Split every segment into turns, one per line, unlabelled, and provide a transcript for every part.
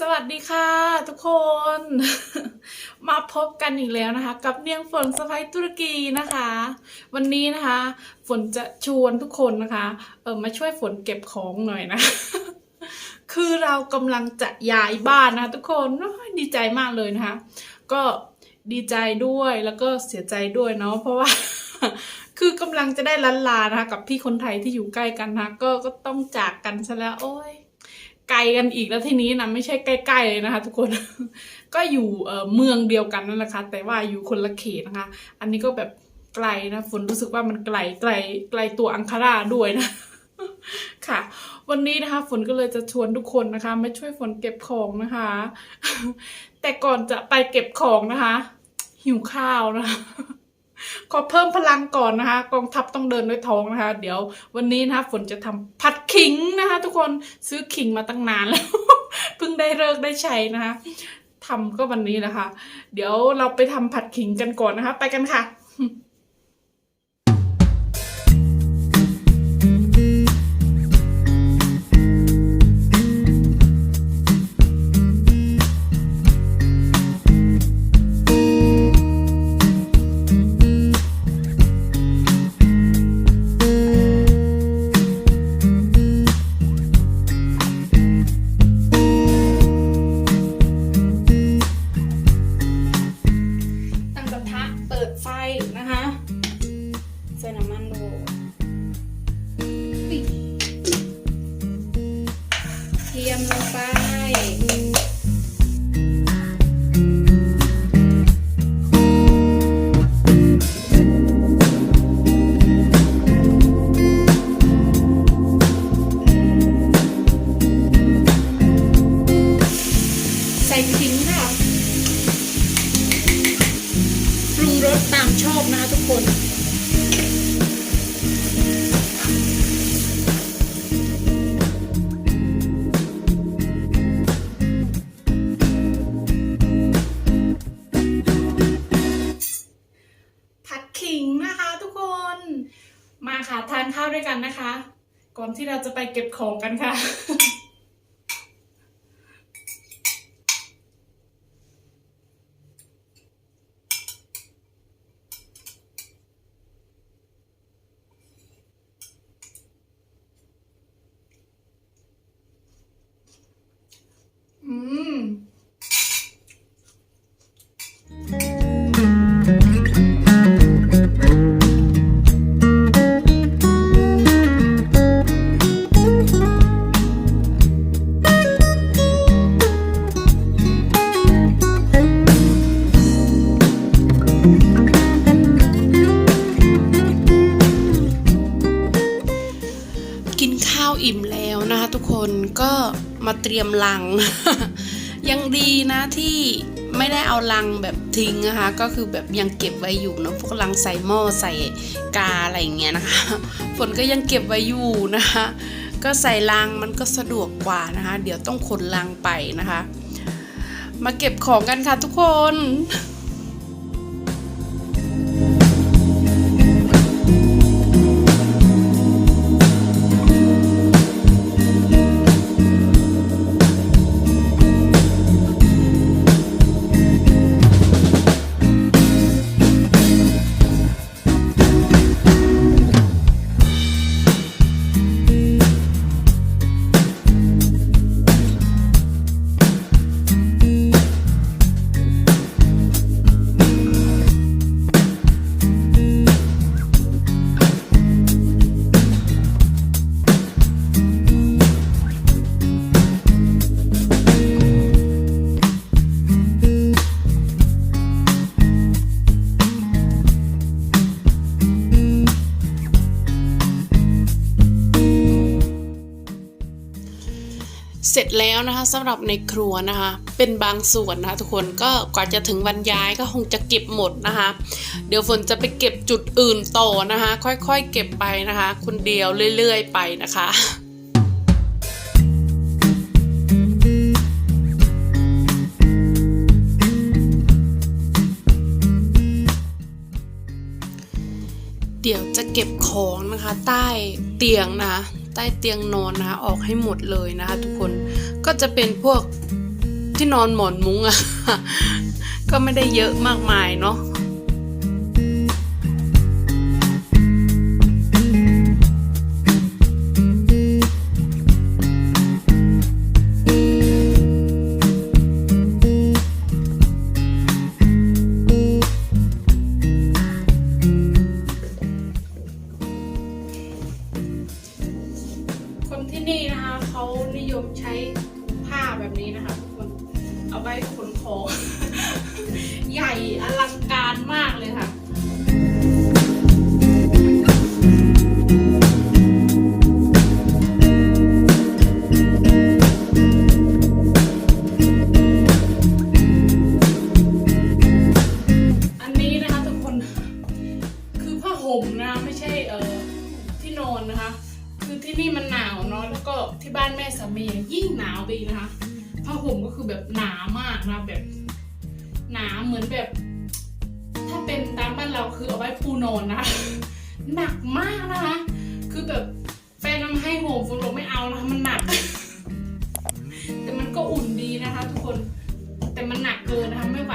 สวัสดีค่ะทุกคน มาพบกันอีกแล้วนะคะ กับเนียงฝนสไปตุรกีนะคะ วันนี้นะคะ ฝนจะชวนทุกคนนะคะเออมาช่วยฝนเก็บของหน่อยนะ คือเรากำลังจะย้ายบ้านนะคะทุกคนโอ้ยดีใจมากเลยนะคะ ก็ดีใจด้วยแล้วก็เสียใจด้วยเนาะเพราะว่าคือกำลังจะได้ลันลานะคะกับพี่คนไทยที่อยู่ใกล้กันนะคะก็ก็ต้องจากกันซะแล้ว โอ้ย ไกลกันอีกแล้วทีนี้นะไม่ใช่ใกล้ๆเลยนะคะ ทุกคน ก็อยู่เมืองเดียวกันนั่นแหละค่ะแต่ว่าอยู่คนละเขตนะคะ อันนี้ก็แบบไกลนะฝนรู้สึกว่ามันไกลไกลไกลตัวอังคาราด้วยนะค่ะ วันนี้นะคะ ฝนก็เลยจะชวนทุกคนนะคะมาช่วยฝนเก็บของนะคะ แต่ก่อนจะไปเก็บของนะคะ หิวข้าวนะคะ ขอเพิ่มพลังก่อนนะคะ กองทัพต้องเดินด้วยท้องนะคะ เดี๋ยววันนี้นะคะฝนจะทำผัดขิงนะคะ ทุกคนซื้อขิงมาตั้งนานแล้วเพิ่งได้เลิกได้ใช้นะคะทำก็วันนี้นะคะ เดี๋ยวเราไปทำผัดขิงกันก่อนนะคะ ไปกันค่ะ ด้วยกันนะคะ ก่อนที่เราจะไปเก็บของกันค่ะ มาเตรียมลัง ยังดีนะที่ไม่ได้เอาลังแบบทิ้งนะคะ ก็คือแบบยังเก็บไว้อยู่เนะพวกลังใส่หม้อใส่กาอะไรอย่างเงี้ยนะคะฝนก็ยังเก็บไว้อยู่นะคะ ก็ใส่ลังมันก็สะดวกกว่านะคะ เดี๋ยวต้องขนลังไปนะคะ มาเก็บของกันค่ะทุกคน ร็จแล้วนะคะสำหรับในครัวนะคะ เป็นบางส่วนนะคะทุกคนก็กว่าจะถึงวันย้ายก็คงจะเก็บหมดนะคะ เดี๋ยวฝนจะไปเก็บจุดอื่นต่อนะคะ ค่อยๆเก็บไปนะคะ คนเดียวเรื่อย ๆ ไปนะคะเดี๋ยวจะเก็บของนะคะ ใต้เตียงนะคะใต้เตียงนอนนะคะออกให้หมดเลยนะคะ ทุกคน ก็จะเป็นพวกที่นอนหมอนมุ้งอะก็ไม่ได้เยอะมากมายเนาะาวไปอีกนะคะผ้าห่มก็คือแบบหนามากนะแบบ หนาเหมือนแบบ ถ้าเป็นตามบ้านเราคือเอาไว้ปูนอนนะคะหนักมากนะคะ คือแบบแฟนทำให้ห่มฝนบอกไม่เอานะคะมันหนัก แต่มันก็อุ่นดีนะคะ ทุกคนแต่มันหนักเกินนะคะไม่ไหว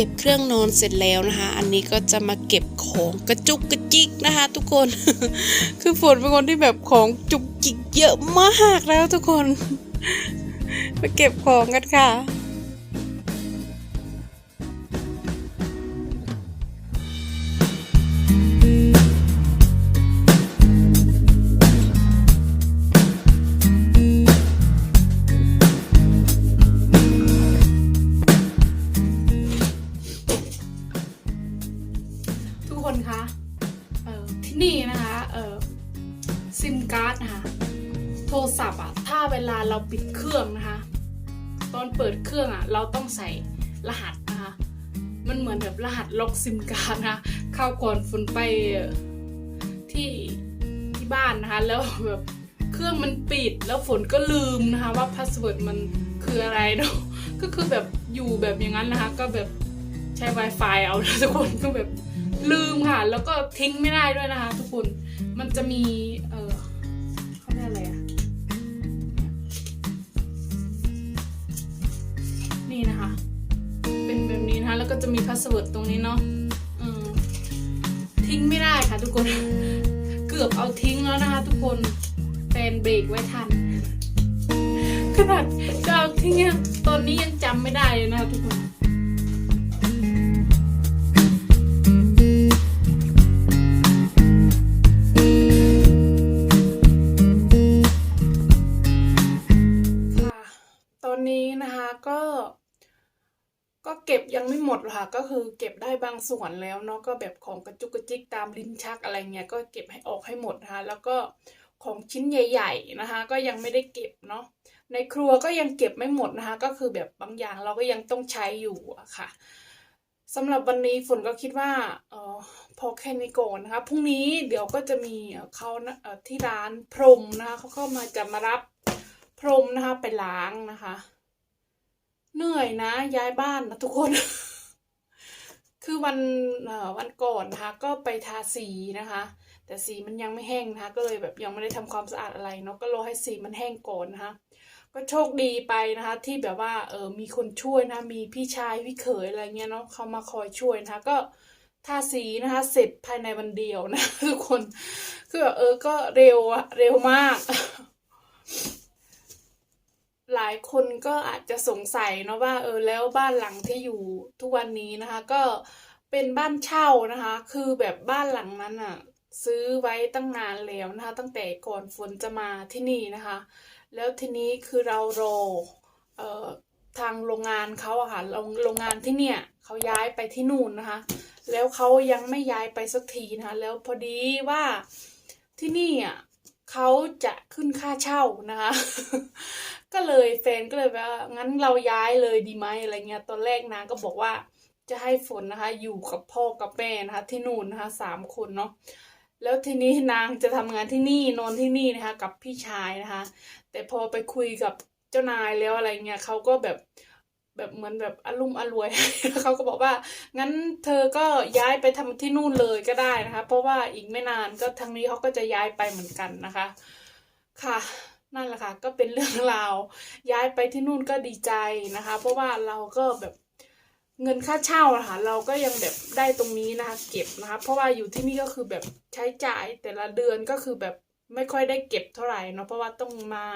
ก็บเครื่องนอนเสร็จแล้วนะคะ อันนี้ก็จะมาเก็บของกระจุกกระจิกนะคะ ทุกคน คือฝนเป็นคนที่แบบของจุกจิกเยอะมากแล้วทุกคน มาเก็บของกันค่ะ ปิดเครื่องนะคะ ตอนเปิดเครื่องอะเราต้องใส่รหัสนะคะ มันเหมือนแบบรหัสล็อกซิมการ์ดนะคะข้าวก่อนฝนไปที่ที่บ้านนะคะ แล้วแบบเครื่องมันปิดแล้วฝนก็ลืมนะคะ ว่าพาสเวิร์ดมันคืออะไรเนาะก็คือแบบอยู่แบบอย่างนั้นนะคะ ก็แบบใช้ Wi-Fi เอาทุกคนก็แบบลืมค่ะ แล้วก็ทิ้งไม่ได้ด้วยนะคะ ทุกคนมันจะมีเออ จะมีพาสเวิร์ดตรงนี้เนาะทิ้งไม่ได้ค่ะทุกคน เกือบเอาทิ้งแล้วนะคะทุกคนแฟนเบรกไว้ทัน ขนาดจะเอาทิ้งยังตอนนี้ยังจำไม่ได้เลยนะคะทุกคน ก็เก็บยังไม่หมดหรอกค่ะ ก็คือเก็บได้บางส่วนแล้วเนาะก็แบบของกระจุกกระจิกตามลิ้นชักอะไรเงี้ยก็เก็บให้ออกให้หมดนะคะแล้วก็ของชิ้นใหญ่ ๆนะคะ ก็ยังไม่ได้เก็บเนาะในครัวก็ยังเก็บไม่หมดนะคะ ก็คือแบบบางอย่างเราก็ยังต้องใช้อยู่อะค่ะสำหรับวันนี้ฝนก็คิดว่าออพอแค่นี้ก่อนนะคะพรุ่งนี้เดี๋ยวก็จะมีเขานะที่ร้านพรมนะคะเขาเข้ามาจะมารับพรมนะคะไปล้างนะคะ เหนื่อยนะย้ายบ้านนะทุกคน คือวันวันก่อนนะคะก็ไปทาสีนะคะ แต่สีมันยังไม่แห้งนะคะ ก็เลยแบบยังไม่ได้ทำความสะอาดอะไรเนาะก็รอให้สีมันแห้งก่อนนะคะ ก็โชคดีไปนะคะ ที่แบบว่าเออมีคนช่วยนะ มีพี่ชายพี่เขยอะไรเงี้ยเนาะเขามาคอยช่วยนะคะ ก็ทาสีนะคะเสร็จภายในวันเดียวนะทุกคนคือแบบเออก็เร็วอะเร็วมาก หลายคนก็อาจจะสงสัยเนาะว่าเออแล้วบ้านหลังที่อยู่ทุกวันนี้นะคะ ก็เป็นบ้านเช่านะคะ คือแบบบ้านหลังนั้นอะซื้อไว้ตั้งนานแล้วนะคะ ตั้งแต่ก่อนฝนจะมาที่นี่นะคะ แล้วทีนี้คือเรารอเอ่อทางโรงงานเขาอะค่ะโรงโรงงานที่เนี่ยเขาย้ายไปที่นู่นนะคะ แล้วเขายังไม่ย้ายไปสักทีนะคะ แล้วพอดีว่าที่นี่อะ เขาจะขึ้นค่าเช่านะคะ ก็เลยแฟนก็เลยว่างั้นเราย้ายเลยดีไหมอะไรเงี้ยตอนแรกนางก็บอกว่าจะให้ฝนนะคะ อยู่กับพ่อกับแม่นะคะที่นู่นนะคะสามคนเนาะแล้วทีนี้นางจะทำงานที่นี่นอนที่นี่นะคะ กับพี่ชายนะคะ แต่พอไปคุยกับเจ้านายแล้วอะไรเงี้ยเขาก็แบบ แบบเหมือนแบบอารมณ์อรวย เขาก็บอกว่า งั้นเธอก็ย้ายไปทำที่นู่นเลยก็ได้นะคะ เพราะว่าอีกไม่นานก็ทางนี้เขาก็จะย้ายไปเหมือนกันนะคะ ค่ะนั่นแหละค่ะก็เป็นเรื่องราวย้ายไปที่นู่นก็ดีใจนะคะ เพราะว่าเราก็แบบเงินค่าเช่าะค่ะเราก็ยังแบบได้ตรงนี้นะคะ เก็บนะคะ เพราะว่าอยู่ที่นี่ก็คือแบบใช้จ่ายแต่ละเดือนก็คือแบบไม่ค่อยได้เก็บเท่าไหร่เนาะเพราะว่าต้องมา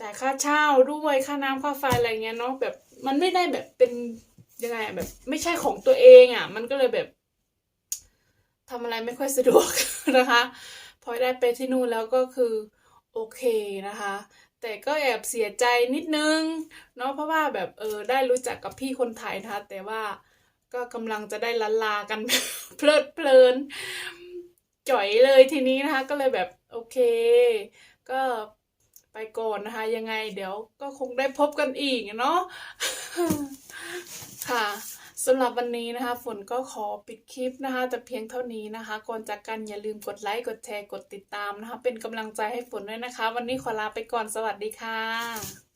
จ่ายค่าเช่าด้วยค่าน้ำค่าไฟอะไรเงี้ยเนาะแบบมันไม่ได้แบบเป็นยังไงแบบ ไม่ใช่ของตัวเองอะ มันก็เลยแบบทำอะไรไม่ค่อยสะดวกนะคะพอได้ไปที่นู่นแล้วก็คือโอเคนะคะ แต่ก็แอบเสียใจนิดนึงเนาะเพราะว่าแบบเออได้รู้จักกับพี่คนไทยนะคะ แต่ว่าก็กำลังจะได้ลันลากัน เพลิดเพลินจ่อยเลยทีนี้นะคะ ก็เลยแบบโอเค ก็ ไปก่อนนะคะ ยังไงเดี๋ยวก็คงได้พบกันอีกเนาะค่ะสำหรับวันนี้นะคะ ฝนก็ขอปิดคลิปนะคะ แต่เพียงเท่านี้นะคะ ก่อนจากกันอย่าลืมกดไลค์กดแชร์กดติดตามนะคะ เป็นกำลังใจให้ฝนด้วยนะคะ วันนี้ขอลาไปก่อนสวัสดีค่ะ